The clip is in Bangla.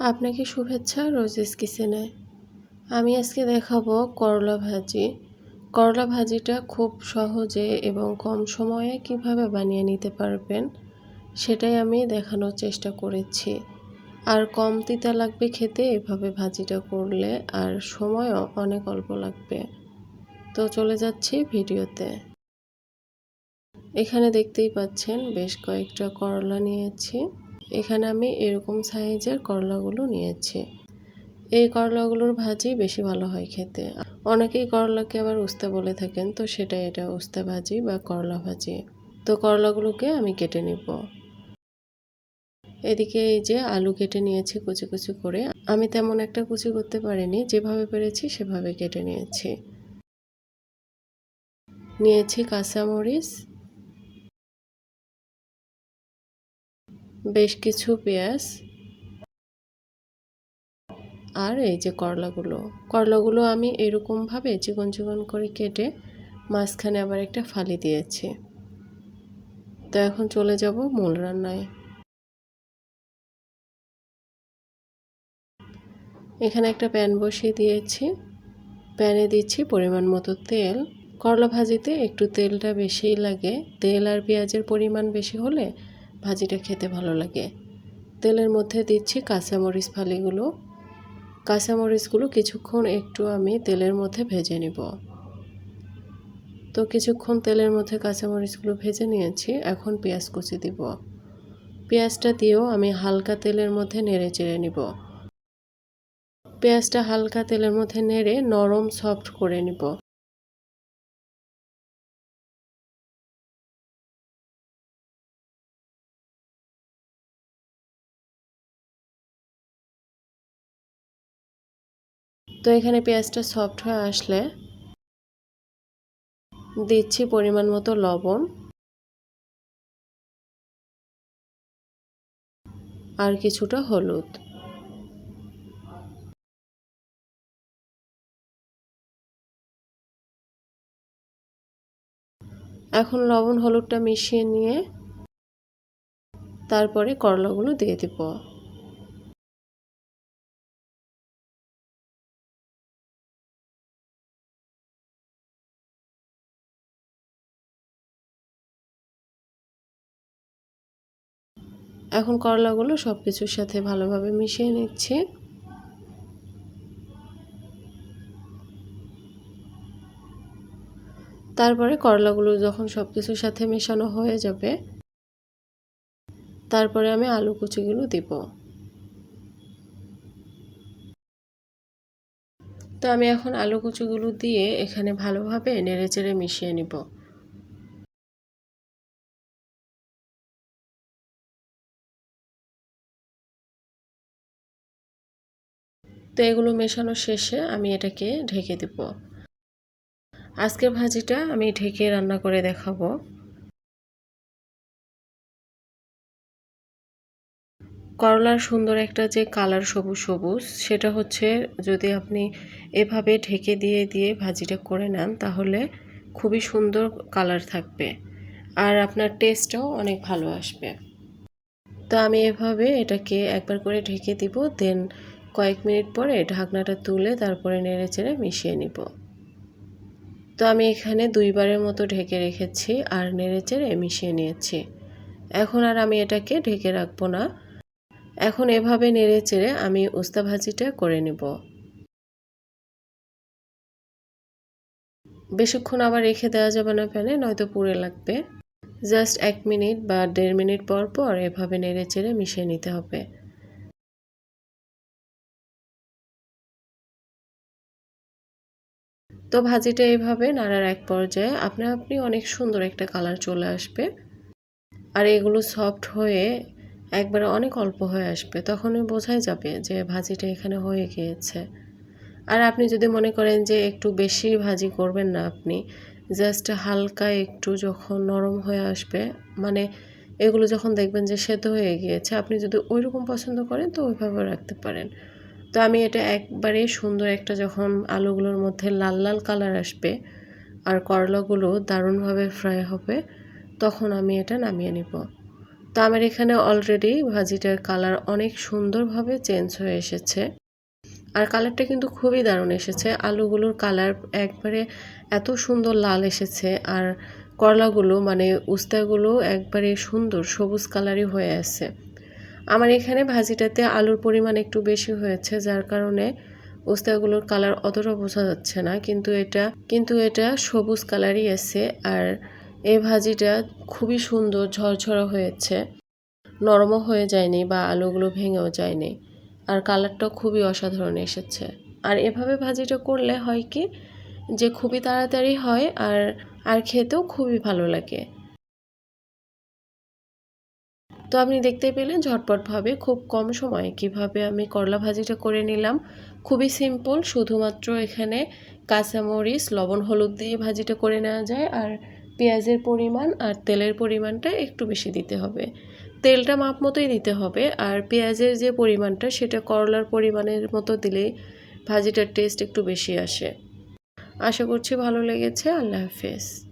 আপনাকে শুভেচ্ছা রোজেস কিচেনে। আমি আজকে দেখাবো করলা ভাজি। করলা ভাজিটা খুব সহজে এবং কম সময়ে কীভাবে বানিয়ে নিতে পারবেন, সেটাই আমি দেখানোর চেষ্টা করেছি। আর কম তিতা লাগবে খেতে, এভাবে ভাজিটা করলে আর সময়ও অনেক অল্প লাগবে। তো চলে যাচ্ছি ভিডিওতে। এখানে দেখতেই পাচ্ছেন, বেশ কয়েকটা করলা নিয়েছি। এখানে আমি এরকম সাইজের করলাগুলো নিয়েছি। এই করলাগুলোর ভাজি বেশি ভালো হয় খেতে। অনেকেই করলাকে আবার উস্তে বলে থাকেন, তো সেটা এটা উস্তে ভাজি বা করলা ভাজি। তো করলাগুলোকে আমি কেটে নিব। এদিকে এই যে আলু কেটে নিয়েছি কুচি কুচি করে। আমি তেমন একটা কুচি করতে পারিনি, যেভাবে পেরেছি সেভাবে কেটে নিয়েছি। নিয়েছি কাঁচামরিচ বেশ কিছু পেঁয়াজ আর এই যে করলাগুলো। করলাগুলো আমি এরকমভাবে চিকন চিকন করে কেটে মাঝখানে আবার একটা ফালি দিয়েছি। তো এখন চলে যাব মূল রান্নায়। এখানে একটা প্যান বসিয়ে দিয়েছি। প্যানে দিচ্ছি পরিমাণ মতো তেল। করলা ভাজিতে একটু তেলটা বেশিই লাগে। তেল আর পেঁয়াজের পরিমাণ বেশি হলে ভাজিটা খেতে ভালো লাগে। তেলের মধ্যে দিচ্ছি কাঁচামরিচ ফালিগুলো। কাঁচামরিচগুলো কিছুক্ষণ একটু আমি তেলের মধ্যে ভেজে নিব। তো কিছুক্ষণ তেলের মধ্যে কাঁচামরিচগুলো ভেজে নিয়েছি, এখন পেঁয়াজ কুচি দিব। পেঁয়াজটা দিয়েও আমি হালকা তেলের মধ্যে নেড়ে চেড়ে নিব। পেঁয়াজটা হালকা তেলের মধ্যে নেড়ে নরম সফট করে নিব। তো এখানে পেঁয়াজটা সফট হয়ে আসলে দিচ্ছি পরিমাণ মতো লবণ। আর কিছুটা হলুদ। এখন লবণ হলুদটা মিশিয়ে নিয়ে তারপরে করলাগুলো দিয়ে দেবো। এখন করলাগুলো সব কিছুর সাথে ভালোভাবে মিশিয়ে নিচ্ছি। তারপরে করলাগুলো যখন সব কিছুর সাথে মেশানো হয়ে যাবে, তারপরে আমি আলু কুচিগুলো দিব। তো আমি এখন আলু কুচিগুলো দিয়ে এখানে ভালোভাবে নেড়ে চেড়ে মিশিয়ে নিব। তো এগুলো মেশানো শেষে আমি এটাকে ঢেকে দেব। আজকের ভাজিটা আমি ঢেকে রান্না করে দেখাবো। করলার সুন্দর একটা যে কালার সবুজ সবুজ, সেটা হচ্ছে যদি আপনি এভাবে ঢেকে দিয়ে দিয়ে ভাজিটা করে নেন, তাহলে খুবই সুন্দর কালার থাকবে আর আপনার টেস্টটাও অনেক ভালো আসবে। তো আমি এভাবে এটাকে একবার করে ঢেকে দিব, দেন কয়েক মিনিট পরে ঢাকনাটা তুলে তারপরে নেড়ে চেড়ে মিশিয়ে নিব। তো আমি এখানে দুইবারের মতো ঢেকে রেখেছি আর নেড়ে চেড়ে মিশিয়ে নিয়েছি। এখন আর আমি এটাকে ঢেকে রাখব না। এখন এভাবে নেড়ে চেড়ে আমি উস্তা ভাজিটা করে নেব। বেশিক্ষণ আবার রেখে দেওয়া যাবে না প্যানে, নয়তো পুড়ে লাগবে। জাস্ট এক মিনিট বা দেড় মিনিট পর পর এভাবে নেড়ে চেড়ে মিশিয়ে নিতে হবে। তো ভাজিটা এইভাবে নাড়ার এক পর্যায়ে আপনি আপনি অনেক সুন্দর একটা কালার চলে আসবে। আর এগুলো সফট হয়ে একবারে অনেক অল্প হয়ে আসবে, তখনই বোঝাই যাবে যে ভাজিটা এখানে হয়ে গিয়েছে। আর আপনি যদি মনে করেন যে একটু বেশি ভাজি করবেন না আপনি, জাস্ট হালকা একটু যখন নরম হয়ে আসবে মানে এগুলো যখন দেখবেন যে সেদ্ধ হয়ে গিয়েছে, আপনি যদি ওই রকম পছন্দ করেন তো ওইভাবে রাখতে পারেন। আমি এটা একবারে সুন্দর একটা যখন আলুগুলোর মধ্যে লাল লাল কালার আসবে আর করলাগুলো দারুণভাবে ফ্রাই হবে, তখন আমি এটা নামিয়ে নিব। তো তো আমার এখানে অলরেডি ভাজিটার কালার অনেক সুন্দরভাবে চেঞ্জ হয়ে এসেছে। আর কালারটা কিন্তু খুবই দারুণ এসেছে। আলুগুলোর কালার একবারে এত সুন্দর লাল এসেছে আর করলাগুলো মানে উস্তাগুলো একবারে সুন্দর, সবুজ কালারই হয়ে আছে। আমার এখানে ভাজিটাতে আলুর পরিমাণ একটু বেশি হয়েছে, যার কারণে উস্তাগুলোর কালার অতটা বোঝা যাচ্ছে না। কিন্তু এটা কিন্তু এটা সবুজ কালারই আছে আর এই ভাজিটা খুবই সুন্দর ঝরঝরা হয়েছে। নরমও হয়ে যায়নি বা আলুগুলো ভেঙেও যায়নি আর কালারটাও খুবই অসাধারণ এসেছে। আর এভাবে ভাজিটা করলে হয় কি, যে খুবই তাড়াতাড়ি হয় আর আর খেতেও খুবই ভালো লাগে। তো আপনি দেখতে পেলেন ঝটপটভাবে খুব কম সময়ে কীভাবে আমি করলা ভাজিটা করে নিলাম। খুবই সিম্পল শুধুমাত্র এখানে কাঁচামরিচ, লবণ, হলুদ দিয়ে ভাজিটা করে নেওয়া যায় আর পেঁয়াজের পরিমাণ আর তেলের পরিমাণটা একটু বেশি দিতে হবে। তেলটা মাপ মতোই দিতে হবে আর পেঁয়াজের যে পরিমাণটা সেটা করলার পরিমাণের মতো দিলেই ভাজিটার টেস্ট একটু বেশি আসে। আশা করছি ভালো লেগেছে। আল্লাহ হাফেজ।